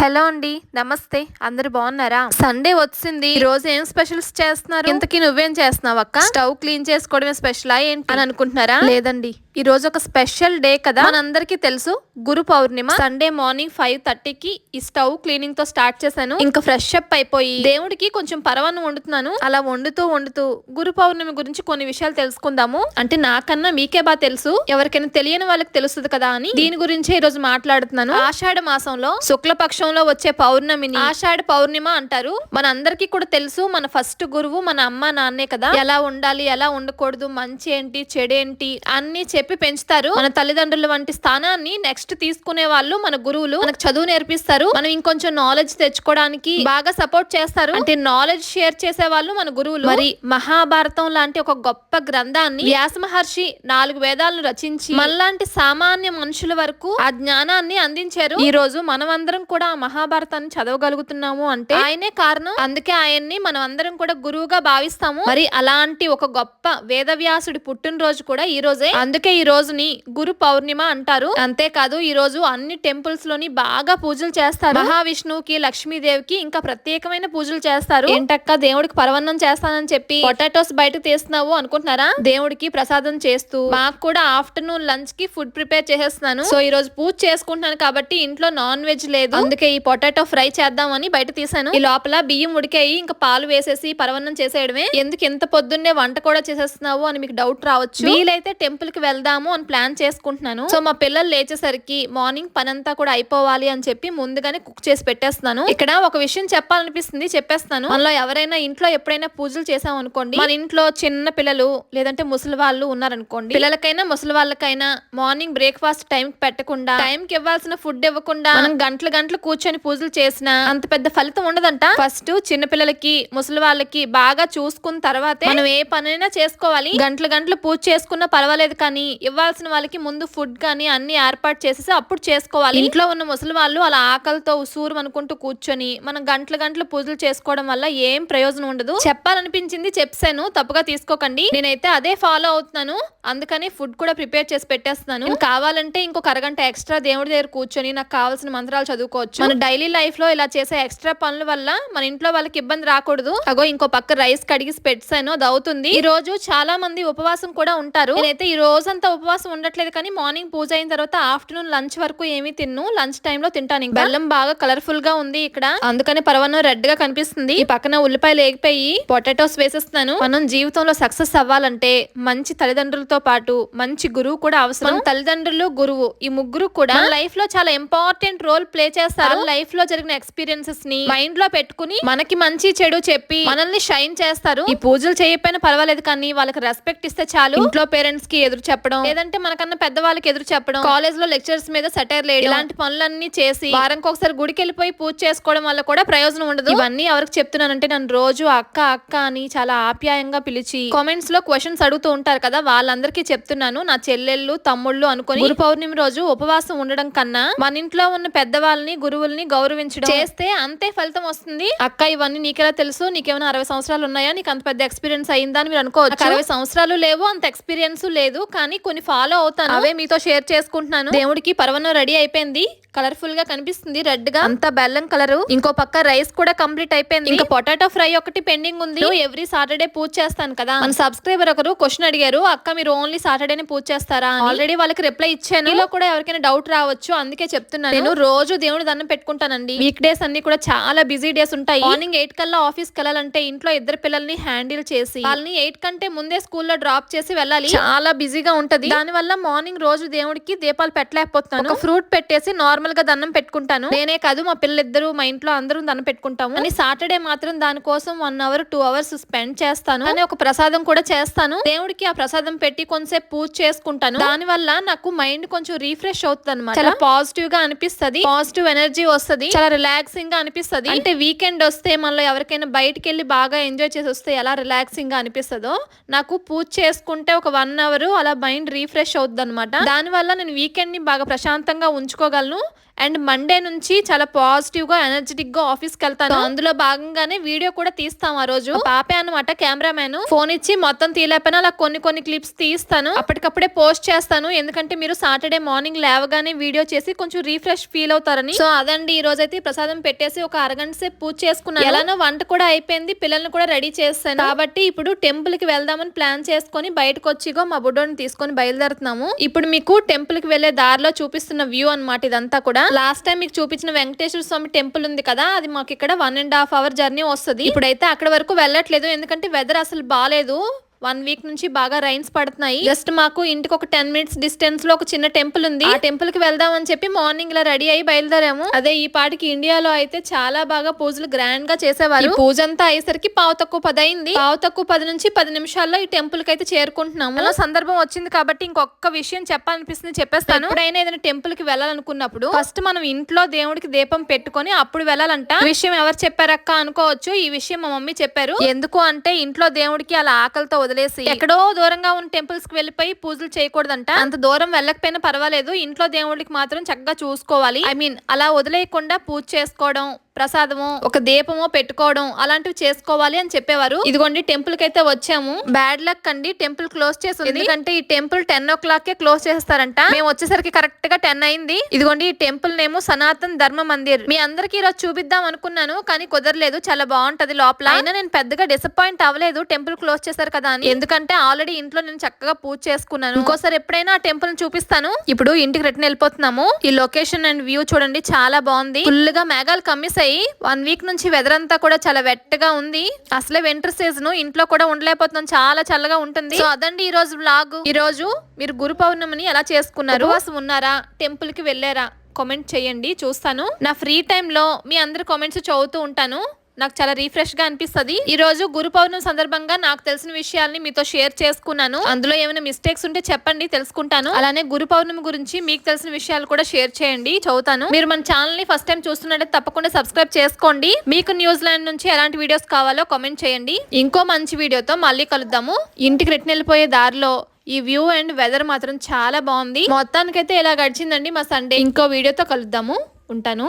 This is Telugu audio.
హలో అండి నమస్తే. అందరు బాగున్నారా? సండే వచ్చింది. ఈ రోజు ఏం స్పెషల్స్ చేస్తున్నారు? ఇంతకీ నువ్వేం చేస్తున్నావు అక్క స్టవ్ క్లీన్ చేసుకోవడమే స్పెషల్ ఏంటి? అని అనుకుంటున్నారా? లేదండి. ఈ రోజు ఒక స్పెషల్ డే కదా? మనందరికీ తెలుసు Guru Purnima Sunday morning five థర్టీకి ఈ స్టవ్ క్లీనింగ్తో స్టార్ట్ చేశాను. ఇంకా ఫ్రెష్ అప్ అయిపోయి దేవుడికి కొంచెం పరవాన్ని వండుతున్నాను. అలా వండుతూ వండుతూ గురు పౌర్ణమి గురించి కొన్ని విషయాలు తెలుసుకుందాము. అంటే నాకన్నా మీకే బాగా తెలుసు ఎవరికైనా తెలియని వాళ్ళకి తెలుస్తుంది కదా అని దీని గురించే ఈ రోజు మాట్లాడుతున్నాను. ఆషాఢ మాసంలో శుక్ల పక్షంలో వచ్చే పౌర్ణమిని ఆషాఢ పౌర్ణిమ అంటారు. మన అందరికీ కూడా తెలుసు మన ఫస్ట్ గురువు మన అమ్మ నాన్నే కదా. ఎలా ఉండాలి ఎలా ఉండకూడదు మంచి ఏంటి చెడేంటి అన్ని చెప్పి పెంచుతారు. మన తల్లిదండ్రుల వంటి స్థానాన్ని నెక్స్ట్ తీసుకునే వాళ్ళు మన గురువులు మనకు చదువు నేర్పిస్తారు. మనం ఇంకొంచెం నాలెడ్జ్ తెచ్చుకోవడానికి బాగా సపోర్ట్ చేస్తారు. అంటే నాలెడ్జ్ షేర్ చేసే వాళ్ళు మన గురువులు. మరి మహాభారతం లాంటి ఒక గొప్ప గ్రంథాన్ని వ్యాస మహర్షి నాలుగు వేదాలను రచించి మనలాంటి సామాన్య మనుషుల వరకు ఆ జ్ఞానాన్ని అందించారు. ఈ రోజు మనమందరం కూడా ఆ మహాభారతాన్ని చదవగలుగుతున్నాము అంటే ఆయనే కారణం. అందుకే ఆయన్ని మనం అందరం కూడా గురువుగా భావిస్తాము. మరి అలాంటి ఒక గొప్ప వేదవ్యాసుడి పుట్టినరోజు కూడా ఈ రోజే. అందుకే ఈ రోజుని గురు పౌర్ణిమ అంటారు. అంతేకాదు ఈ రోజు అన్ని టెంపుల్స్లోని బాగా పూజలు చేస్తారు. మహావిష్ణువుకి లక్ష్మీదేవికి ఇంకా ప్రత్యేకమైన పూజలు చేస్తారు. ఏంటక్క దేవుడికి పరవన్నం చేస్తానని చెప్పి పొటాటోస్ బయట తీస్తున్నావు అనుకుంటున్నారా? దేవుడికి ప్రసాదం చేస్తూ మాకు కూడా ఆఫ్టర్నూన్ లంచ్కి ఫుడ్ ప్రిపేర్ చేసేస్తున్నాను. సో ఈ రోజు పూజ చేసుకుంటున్నాను కాబట్టి ఇంట్లో నాన్ వెజ్ లేదు. అందుకే ఈ పొటాటో ఫ్రై చేద్దామని బయట తీసాను ఈ లోపల బియ్యం ఉడికాయి ఇంకా పాలు వేసేసి పరవన్నం చేసేయడమే. ఎందుకు ఎంత పొద్దున్నే వంట కూడా చేసేస్తున్నావు అని మీకు డౌట్ రావచ్చు. వీలైతే టెంపుల్కి వెళ్దాము అని ప్లాన్ చేసుకుంటున్నాను. సో మా పిల్లలు లేచేసరికి మార్నింగ్ పనంతా కూడా అయిపోవాలి అని చెప్పి ముందుగానే కుక్ చేసి పెట్టేస్తున్నాను. ఇక్కడ ఒక విషయం చెప్పాలనిపిస్తుంది చెప్పేస్తాను. మనలో ఎవరైనా ఇంట్లో ఎప్పుడైనా పూజలు చేసాం అనుకోండి మన ఇంట్లో చిన్న పిల్లలు లేదంటే ముసలి వాళ్ళు ఉన్నారనుకోండి పిల్లలకైనా ముసలి వాళ్ళకైనా మార్నింగ్ బ్రేక్ఫాస్ట్ టైం పెట్టకుండా టైం కి ఇవ్వాల్సిన ఫుడ్ ఇవ్వకుండా మనం గంటలు గంటలు కూర్చొని పూజలు చేసినా అంత పెద్ద ఫలితం ఉండదంట. ఫస్ట్ చిన్న పిల్లలకి ముసలి వాళ్ళకి బాగా చూసుకున్న తర్వాతే మనం ఏ పనైనా చేసుకోవాలి. గంటలు గంటలు పూజ చేసుకున్నా పర్వాలేదు కానీ ఇవ్వాల్సిన వాళ్ళకి ముందు ఫుడ్ కానీ అన్ని ఏర్పాటు చేసేసి అప్పుడు చేసుకోవాలి. ఇంట్లో ఉన్న ముసలి వాళ్ళు అలా ఆకలితో ఉసూరు అనుకుంటూ కూర్చొని మనం గంటలు గంటలు పూజలు చేసుకోవడం వల్ల ఏం ప్రయోజనం ఉండదు. చెప్పాలనిపించింది చెప్పాను తప్పుగా తీసుకోకండి. నేనైతే అదే ఫాలో అవుతున్నాను. అందుకని ఫుడ్ కూడా ప్రిపేర్ చేసి పెట్టేస్తున్నాను. కావాలంటే ఇంకొక అరగంట ఎక్స్ట్రా దేవుడి దగ్గర కూర్చొని నాకు కావాల్సిన మంత్రాలు చదువుకోవచ్చు. మన డైలీ లైఫ్లో ఇలా చేసే ఎక్స్ట్రా పనుల వల్ల మన ఇంట్లో వాళ్ళకి ఇబ్బంది రాకూడదు. అగో ఇంకో పక్క రైస్ కడిగి పెట్టాను. అది అవుతుంది. ఈ రోజు చాలా మంది ఉపవాసం కూడా ఉంటారు. నేనైతే ఈ రోజు రోజంతా ఉపవాసం ఉండట్లేదు కానీ మార్నింగ్ పూజ అయిన తర్వాత ఆఫ్టర్నూన్ లంచ్ వరకు ఏమీ తిన్ను. లంచ్ టైం లో తింటాను బెల్లం బాగా కలర్ఫుల్గా ఉంది ఇక్కడ. అందుకని పరవన్నం రెడ్గా కనిపిస్తుంది. ఈ పక్కన ఉల్లిపాయలు ఏగిపోయి పొటాటోస్ వేసేస్తున్నాను. మనం జీవితంలో సక్సెస్ అవ్వాలంటే మంచి తల్లిదండ్రులతో పాటు మంచి గురువు కూడా అవసరం. తల్లిదండ్రులు గురువు ఈ ముగ్గురు కూడా లైఫ్లో చాలా ఇంపార్టెంట్ రోల్ ప్లే చేస్తారు. లైఫ్లో జరిగిన ఎక్స్పీరియన్సెస్ని మైండ్లో పెట్టుకుని మనకి మంచి చెడు చెప్పి మనల్ని షైన్ చేస్తారు. ఈ పూజలు చేయకపోయినా పర్వాలేదు కానీ వాళ్ళకి రెస్పెక్ట్ ఇస్తే చాలు. ఇంట్లో పేరెంట్స్కి ఎదురు చెప్పడం లేదంటే మనకన్నా పెద్ద వాళ్ళకి ఎదురు చెప్పడం. కాలేజ్లో లెక్చర్స్ మీద సెటైర్ లేయడం. ఇలాంటి పనులన్నీ చేసి వారానికి ఒకసారి గుడికి వెళ్ళిపోయి పూజ చేసుకోవడం వల్ల కూడా ప్రయోజనం ఉండదు. ఇవన్నీ ఎవరికి చెప్తున్నానంటే నన్ను రోజు అక్క అక్క అని చాలా ఆప్యాయంగా పిలిచి కామెంట్స్లో క్వశ్చన్స్ అడుగుతూ ఉంటారు కదా వాళ్ళందరికీ చెప్తున్నాను. నా చెల్లెళ్ళు తమ్ముళ్ళు అనుకుని గురు పౌర్ణమి రోజు ఉపవాసం ఉండడం కన్నా మన ఇంట్లో ఉన్న పెద్దవాళ్ళని గురువుల్ని గౌరవించడం. చేస్తే అంతే ఫలితం వస్తుంది. అక్క ఇవన్నీ నీకెలా తెలుసు? నీకేమైనా అరవై సంవత్సరాలు ఉన్నాయా? నీకు అంత పెద్ద ఎక్స్పీరియన్స్ అయిందా అని మీరు అనుకోవచ్చు. నాకు అరవై సంవత్సరాలు లేవు అంత ఎక్స్పీరియన్స్ లేదు. కానీ కొన్ని ఫాలో అవుతాను. అవే మీతో షేర్ చేసుకుంటున్నాను. దేవుడికి పర్వణం రెడీ అయిపోయింది. కలర్ఫుల్గా కనిపిస్తుంది రెడ్గా. అంత బెల్లం కలర్. ఇంకో పక్క రైస్ కూడా కంప్లీట్ అయిపోయింది. ఇంకా పొటాటో ఫ్రై ఒకటి పెండింగ్ ఉంది. ఎవ్రీ సాటర్డే పూజ చేస్తాను కదా. మన సబ్స్క్రైబర్ ఒకరు క్వశ్చన్ అడిగారు అక్క మీరు ఓన్లీ సాటర్డేనే పూజ చేస్తారా? ఆల్రెడీ వాళ్ళకి రిప్లై ఇచ్చాను. ఇలా కూడా ఎవరికైనా డౌట్ రావచ్చు అందుకే చెప్తున్నాను. నేను రోజు దేవుడి దండం పెట్టుకుంటానండి. వీక్ డేస్ అన్ని కూడా చాలా బిజీ డేస్ ఉంటాయి. మార్నింగ్ ఎయిట్ కల్లా ఆఫీస్ వెళ్ళాలంటే ఇంట్లో ఇద్దరు పిల్లల్ని హ్యాండిల్ చేసి వాళ్ళని ఎయిట్ కంటే ముందే స్కూల్లో డ్రాప్ చేసి వెళ్ళాలి. చాలా బిజీగా ఉంటది. దాని వల్ల మార్నింగ్ రోజు దేవుడికి దీపాలు పెట్టలేకపోతున్నాను ఫ్రూట్ పెట్టేసి నార్మల్గా దండం పెట్టుకుంటాను. నేనే కాదు మా పిల్లలిద్దరు మా ఇంట్లో అందరూ దండం పెట్టుకుంటాము. అని సాటర్డే మాత్రం దానికోసం one hour two hours spend చేస్తాను. అని ఒక ప్రసాదం కూడా చేస్తాను. దేవుడికి ఆ ప్రసాదం పెట్టి కొంచెంసేపు పూజ చేసుకుంటాను. దాని వల్ల నాకు మైండ్ కొంచెం రీఫ్రెష్ అవుతుంది అనమాట చాలా పాజిటివ్గా అనిపిస్తది. పాజిటివ్ ఎనర్జీ వస్తది. చాలా రిలాక్సింగ్గా అనిపిస్తది. అంటే వీకెండ్ వస్తే మనలో ఎవరికైనా బయటికి వెళ్ళి బాగా ఎంజాయ్ చేసి వస్తే ఎలా రిలాక్సింగ్గా అనిపిస్తుందో నాకు పూజ చేసుకుంటే ఒక వన్ అవర్ అలా మైండ్ రీఫ్రెష్ అవుతుంది అనమాట దాని వల్ల నేను వీకెండ్ని బాగా ప్రశాంతంగా ఉంచుకోగలను. అండ్ మండే నుంచి చాలా పాజిటివ్గా ఎనర్జెటిక్గా ఆఫీస్కి వెళ్తాను అందులో భాగంగానే వీడియో కూడా తీస్తాం ఆ రోజు. పాపే అనమాట కెమెరామ్యాన్. ఫోన్ ఇచ్చి మొత్తం తీలేకపోయినా అలా కొన్ని కొన్ని క్లిప్స్ తీస్తాను. అప్పటికప్పుడే పోస్ట్ చేస్తాను. ఎందుకంటే మీరు సాటర్డే మార్నింగ్ లేవగానే వీడియో చేసి కొంచెం రీఫ్రెష్ ఫీల్ అవుతారని. సో అదండి ఈ రోజు అయితే ప్రసాదం పెట్టేసి ఒక అరగంట సేపు పూజ చేసుకున్నాను. ఎలానో వంట కూడా అయిపోయింది. పిల్లల్ని కూడా రెడీ చేస్తాను కాబట్టి ఇప్పుడు టెంపుల్కి వెళ్దామని ప్లాన్ చేసుకొని బయటకు వచ్చిగో మా బుడ్డోని తీసుకొని బయలుదేరుతున్నాము. ఇప్పుడు మీకు టెంపుల్కి వెళ్ళే దారిలో చూపిస్తున్న వ్యూ అన్నమాట ఇదంతా కూడా. లాస్ట్ టైం మీకు చూపించిన వెంకటేశ్వర స్వామి టెంపుల్ ఉంది కదా అది మాకు ఇక్కడ one and half hour journey వస్తుంది. ఇప్పుడైతే అక్కడ వరకు వెళ్ళట్లేదు ఎందుకంటే వెదర్ అసలు బాగాలేదు వన్ వీక్ నుంచి బాగా రైన్స్ పడుతున్నాయి. జస్ట్ మాకు ఇంటికి ఒక టెన్ మినిట్స్ డిస్టెన్స్లో ఒక చిన్న టెంపుల్ ఉంది. ఆ టెంపుల్కి వెళ్దాం అని చెప్పి మార్నింగ్ ఇలా రెడీ అయ్యి బయలుదేరాము. అదే ఈ పాటికి ఇండియాలో అయితే చాలా బాగా పూజలు గ్రాండ్గా చేసేవారు. పూజ అంతా అయ్యేసరికి పావు తక్కువ పది అయింది. పావు తక్కువ పది నుంచి పది నిమిషాల్లో ఈ టెంపుల్కి అయితే చేరుకుంటున్నాము. అలా సందర్భం వచ్చింది కాబట్టి ఇంకొక విషయం చెప్పాలనిపిస్తుంది చెప్పేస్తాను. ఎప్పుడైనా ఏదైనా టెంపుల్కి వెళ్ళాలనుకున్నప్పుడు ఫస్ట్ మనం ఇంట్లో దేవుడికి దీపం పెట్టుకొని అప్పుడు వెళ్ళాలంట. విషయం ఎవరు చెప్పారక్క అనుకోవచ్చు. ఈ విషయం మా మమ్మీ చెప్పారు. ఎందుకు అంటే ఇంట్లో దేవుడికి అలా ఆకలితో వదిలేసి ఎక్కడో దూరంగా ఉన్న టెంపుల్స్కి వెళ్ళిపోయి పూజలు చేయకూడదంట. అంత దూరం వెళ్ళకపోయినా పర్వాలేదు. ఇంట్లో దేవుడికి మాత్రం చక్కగా చూసుకోవాలి. ఐ మీన్ అలా వదిలేయకుండా పూజ చేసుకోవడం ప్రసాదము ఒక దీపము పెట్టుకోవడం అలాంటివి చేసుకోవాలి అని చెప్పేవారు. ఇదిగోండి టెంపుల్కి అయితే వచ్చాము. బ్యాడ్ లక్ అండి టెంపుల్ క్లోజ్ చేసి ఎందుకంటే ఈ టెంపుల్ టెన్ ఓ క్లాక్ కే క్లోజ్ చేస్తారంట. మేము వచ్చేసరికి కరెక్ట్గా టెన్ అయింది. ఇదిగోండి ఈ టెంపుల్ నేమో సనాతన్ ధర్మ మందిర్. మీ అందరికి ఈరోజు చూపిద్దాం అనుకున్నాను కానీ కుదరలేదు. చాలా బాగుంటది లోపల. అయినా నేను పెద్దగా డిసప్పాయింట్ అవ్వలేదు. టెంపుల్ క్లోజ్ చేశారు కదా అని. ఎందుకంటే ఆల్రెడీ ఇంట్లో నేను చక్కగా పూజ చేసుకున్నాను. ఇంకోసారి ఎప్పుడైనా ఆ టెంపుల్ చూపిస్తాను. ఇప్పుడు ఇంటికి రిటర్న్ వెళ్ళిపోతున్నాము. ఈ లొకేషన్ అండ్ వ్యూ చూడండి చాలా బాగుంది. ఫుల్గా మేఘాలు కమ్మిసాయి వన్ వీక్ నుంచి వెదర్ అంతా కూడా చాలా వెట్టగా ఉంది. అసలే వింటర్ సీజన్ ఇంట్లో కూడా ఉండలేకపోతున్నాం. చాలా చల్లగా ఉంటుంది. సో అదండి ఈ రోజు బ్లాగ్ ఈ రోజు మీరు గురు పౌర్ణమిని ఎలా చేసుకున్నారు? ఉపవాసం ఉన్నారా? టెంపుల్కి వెళ్ళారా? కామెంట్ చేయండి. చూస్తాను. నా ఫ్రీ లో మీ అందరి కామెంట్స్ చదువుతూ ఉంటాను. నాకు చాలా రీఫ్రెష్గా ఈ రోజు గురు పౌర్ణమి సందర్భంగా నాకు తెలిసిన విషయాల్ని మీతో షేర్ చేసుకున్నాను. అందులో ఏమైనా మిస్టేక్స్ ఉంటే చెప్పండి తెలుసుకుంటాను. అలానే గురు పౌర్ణమి గురించి మీకు తెలిసిన విషయాలు కూడా షేర్ చేయండి చదువుతాను. మీరు మన ఛానల్ని ఫస్ట్ టైం చూస్తున్నట్లయితే తప్పకుండా సబ్స్క్రైబ్ చేసుకోండి. మీకు న్యూజిలాండ్ నుంచి ఎలాంటి వీడియోస్ కావాలో కామెంట్ చేయండి. ఇంకో మంచి వీడియోతో మళ్ళీ కలుద్దాము. ఇంటికి రిటర్న్ వెళ్ళిపోయే దారిలో ఈ వ్యూ అండ్ వెదర్ మాత్రం చాలా బాగుంది. మొత్తానికైతే ఇలా గడిచిందండి మా సండే ఇంకో వీడియోతో కలుద్దాము. ఉంటాను.